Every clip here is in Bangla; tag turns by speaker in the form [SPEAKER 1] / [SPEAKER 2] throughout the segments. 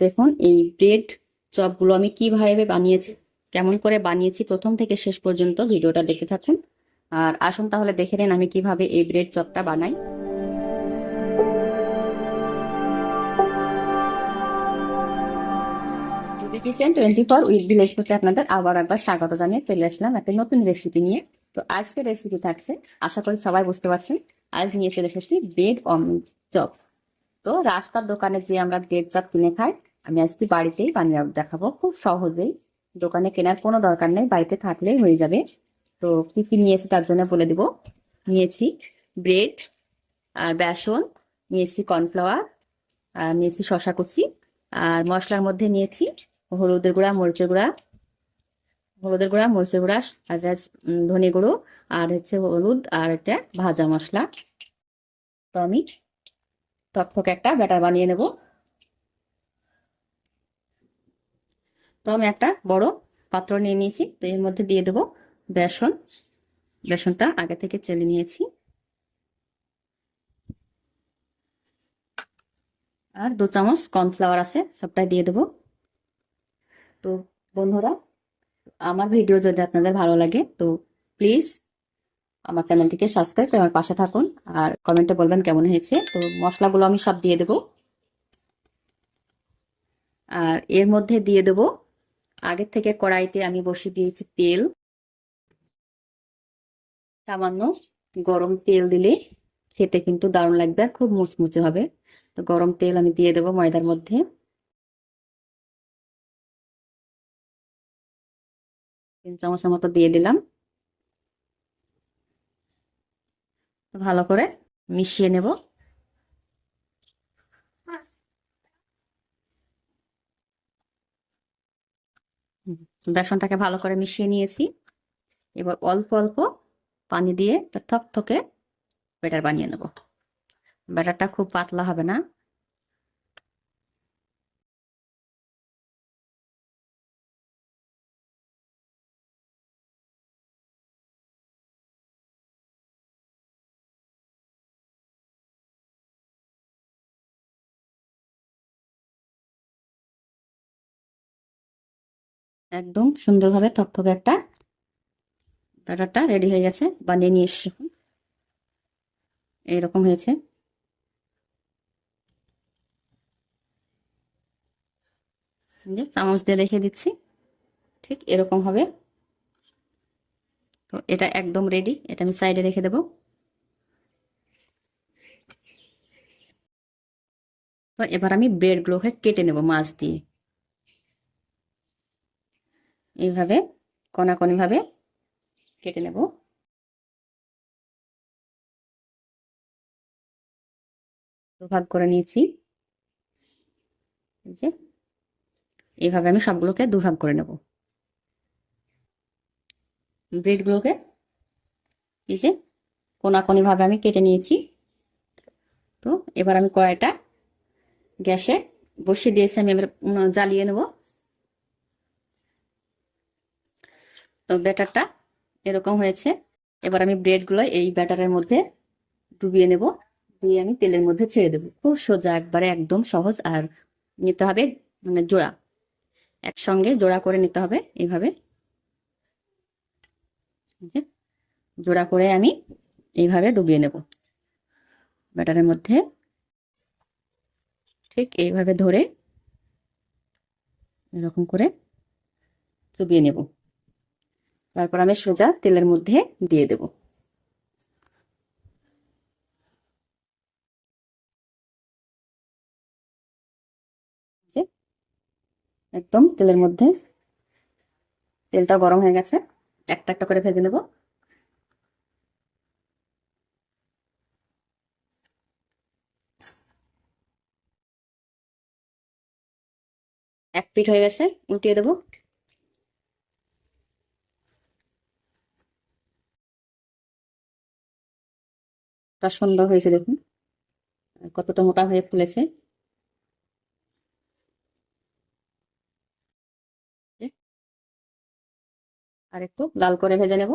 [SPEAKER 1] দেখুন, এই ব্রেড চপগুলো আমি কীভাবে বানিয়েছি, কেমন করে বানিয়েছি প্রথম থেকে শেষ পর্যন্ত ভিডিওটা দেখতে থাকুন। আর আসুন তাহলে দেখে নিন আমি কীভাবে এই ব্রেড চপটা বানাই। টোয়েন্টি ফোর উইথ ভিলেজ থেকে আপনাদের আবার একবার স্বাগত জানিয়ে চলে আসলাম একটা নতুন রেসিপি নিয়ে। তো আজকে রেসিপি থাকছে, আশা করি সবাই বুঝতে পারছেন, আজ নিয়ে চলে এসেছি ব্রেড অমলেট চপ। তো রাস্তার দোকানে যে আমরা ব্রেড চপ কিনে খাই আমি আজকে বাড়িতেই বানিয়ে দেখাবো। খুব সহজেই দোকানে কেনার কোনো দরকার নেই, বাড়িতে থাকলেই হয়ে যাবে। তো কি কি নিয়েছি তার জন্য বলে দিব। নিয়েছি ব্রেড, আর বেসন, নিয়েছি কর্নফ্লাওয়ার, আর নিয়েছি শশা কুচি, আর মশলার মধ্যে নিয়েছি হলুদের গুঁড়া, মরিচের গুঁড়া। হলুদের গুঁড়া, মরিচের গুঁড়া, আর ধনে গুঁড়ো, আর হচ্ছে হলুদ, আর একটা ভাজা মশলা। তো আমি থকথকে একটা ব্যাটার বানিয়ে নেব। তো আমি একটা বড় পাত্র নিয়ে নিয়েছি। তো এর মধ্যে দিয়ে দেব বেসন। বেসনটা আগে থেকে চেলে নিয়েছি। আর দু চামচ কর্নফ্লাওয়ার আছে, সবটাই দিয়ে দেবো। তো বন্ধুরা, আমার ভিডিও যদি আপনাদের ভালো লাগে, তো প্লিজ আমার চ্যানেলটিকে সাবস্ক্রাইব করে আমার পাশে থাকুন। আর কমেন্টে বলবেন কেমন হয়েছে। তো মশলাগুলো আমি সব দিয়ে দেব। আর এর মধ্যে দিয়ে দেব আগের থেকে কড়াইতে আমি বসিয়ে দিয়েছি তেল। সামান্য গরম তেল দিলে খেতে কিন্তু দারুণ লাগবে আর খুব মুচমুচে হবে। তো গরম তেল আমি দিয়ে দেবো ময়দার মধ্যে। তিন চামচের মতো দিয়ে দিলাম। ভালো করে মিশিয়ে নেব। বেসনটাকে ভালো করে মিশিয়ে নিয়েছি। এবার অল্প অল্প পানি দিয়ে একটা থকথকে ব্যাটার বানিয়ে নেব। ব্যাটারটা খুব পাতলা হবে না। একদম সুন্দরভাবে থকথকে একটা ব্যাটারটা রেডি হয়ে গেছে, বানিয়ে নিয়ে এসছি এসেছি এইরকম হয়েছে। যে চামচ দিয়ে রেখে দিচ্ছি, ঠিক এরকম হবে। তো এটা একদম রেডি, এটা আমি সাইডে রেখে দেব। তো এবার আমি ব্রেডগুলোকে কেটে নেব মাছ দিয়ে। এইভাবে কণাকণি ভাবে কেটে নেব। দুভাগ করে নিয়েছি। যে, এইভাবে আমি সবগুলোকে দুভাগ করে নেব। ব্রেডগুলোকে, এই যে কোনাকোনি ভাবে আমি কেটে নিয়েছি। তো, এবার আমি কড়াইটা গ্যাসে বসিয়ে দিয়েছি, আমি এবার জ্বালিয়ে নেব। তো ব্যাটারটা এরকম হয়েছে। এবার আমি ব্রেডগুলো এই ব্যাটারের মধ্যে ডুবিয়ে নেব। দিয়ে আমি তেলের মধ্যে ছেড়ে দেবো। খুব সোজা, একবারে একদম সহজ। আর নিতে হবে মানে জোড়া। একসঙ্গে জোড়া করে নিতে হবে এইভাবে। জোড়া করে আমি এইভাবে ডুবিয়ে নেব। ব্যাটারের মধ্যে ঠিক এইভাবে ধরে এরকম করে চুবিয়ে নেব। তারপর আমি সোজা তেলের মধ্যে দিয়ে দেব। একদম তেলের মধ্যে তেলটা গরম হয়ে গেছে, একটা একটা করে ভেজে নেব। এক পিঠ হয়ে গেছে, উল্টিয়ে দেবো। কতটা সুন্দর হয়েছে দেখুন। কতটা মোটা হয়ে ফুলেছে। আর একটু লাল করে ভেজে নেব।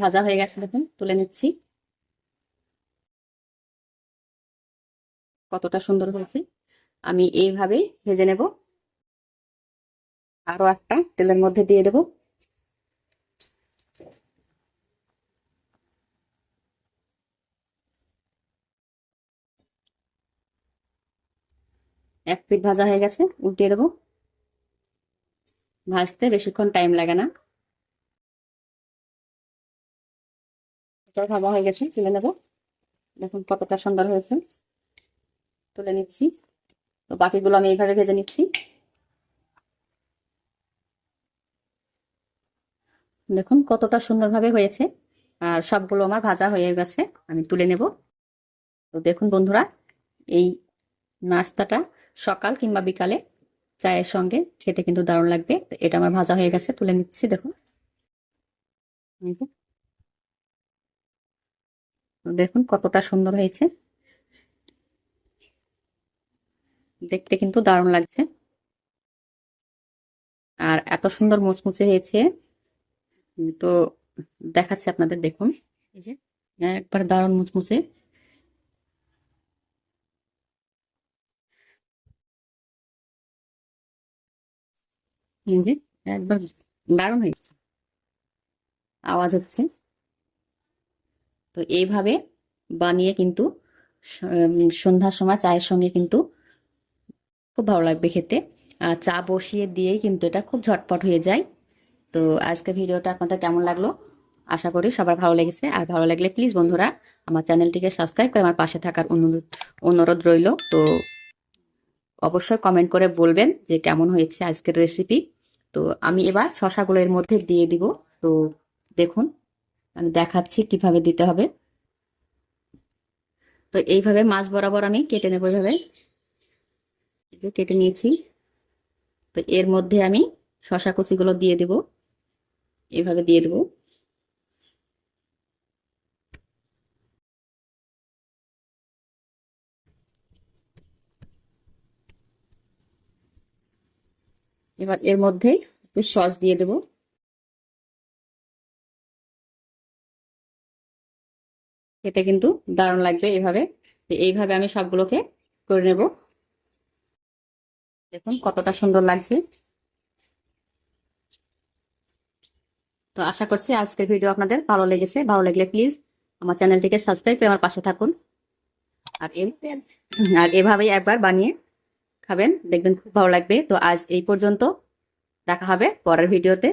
[SPEAKER 1] ভাজা হয়ে গেছে দেখুন, তুলে নিচ্ছি। কতটা সুন্দর হয়েছে, আমি এইভাবেই ভেজে নেব। আরও একটা তেলের মধ্যে দিয়ে দেব। এক পিঠ ভাজা হয়ে গেছে, উল্টিয়ে দেবো। ভাজতে বেশিক্ষণ টাইম লাগে না। ভাজা হয়ে গেছে, তুলে নেব। দেখুন কতটা সুন্দর হয়েছে। তুলে নিচ্ছি। তো বাকিগুলো আমি এইভাবে ভেজে নিচ্ছি। দেখুন কতটা সুন্দরভাবে হয়েছে। আর সবগুলো আমার ভাজা হয়ে গেছে, আমি তুলে নেব। তো দেখুন বন্ধুরা, এই নাস্তাটা সকাল কিংবা বিকালে চায়ের সঙ্গে খেতে কিন্তু দারুণ লাগবে। এটা আমার ভাজা হয়ে গেছে, তুলে নিচ্ছি, দেখুন। দেখুন কতটা সুন্দর হয়েছে। দেখতে কিন্তু দারুণ লাগছে। আর এত সুন্দর মুচমুচে হয়েছে। তো দেখাচ্ছি আপনাদের, দেখুন। এই যে, একবার দারুণ মুচমুচে। একবার দারুণ হয়েছে। আওয়াজ হচ্ছে। তো এইভাবে বানিয়ে কিন্তু সন্ধ্যার সময় চায়ের সঙ্গে কিন্তু খুব ভালো লাগবে খেতে। চা বসিয়ে দিয়েই কিন্তু এটা খুব ঝটপট হয়ে যায়। তো আজকে ভিডিওটা আপনাদের কেমন লাগল? আশা করি সবার ভালো লেগেছে। আর ভালো লাগলে প্লিজ বন্ধুরা আমার চ্যানেলটিকে সাবস্ক্রাইব করে আমার পাশে থাকার অনুরোধ অনুরোধ রইল। তো অবশ্যই কমেন্ট করে বলবেন যে কেমন হয়েছে আজকের রেসিপি তো আমি এবার শশাগুলো এর মধ্যে দিয়ে দিব। তো দেখুন, আমি দেখাচ্ছি কীভাবে দিতে হবে। তো এইভাবে মাছ বরাবর আমি কেটে নেব এভাবে। যে কেটে নিয়েছি। তো এর মধ্যে আমি শশা কুচিগুলো দিয়ে দেব। এইভাবে দিয়ে দেব। এবার এর মধ্যে একটু সস দিয়ে দেব। খেতে কিন্তু দারুণ লাগবে এভাবে। এইভাবে আমি সবগুলোকে করে নেব। দেখুন কতটা সুন্দর লাগছে। তো আশা করছি আজকের ভিডিও আপনাদের ভালো লেগেছে। ভালো লাগলে প্লিজ আমার চ্যানেলটিকে সাবস্ক্রাইব করে আমার পাশে থাকুন। আর আর এভাবেই একবার বানিয়ে খাবেন, দেখবেন খুব ভালো লাগবে। তো আজ এই পর্যন্ত দেখা হবে পরের ভিডিওতে।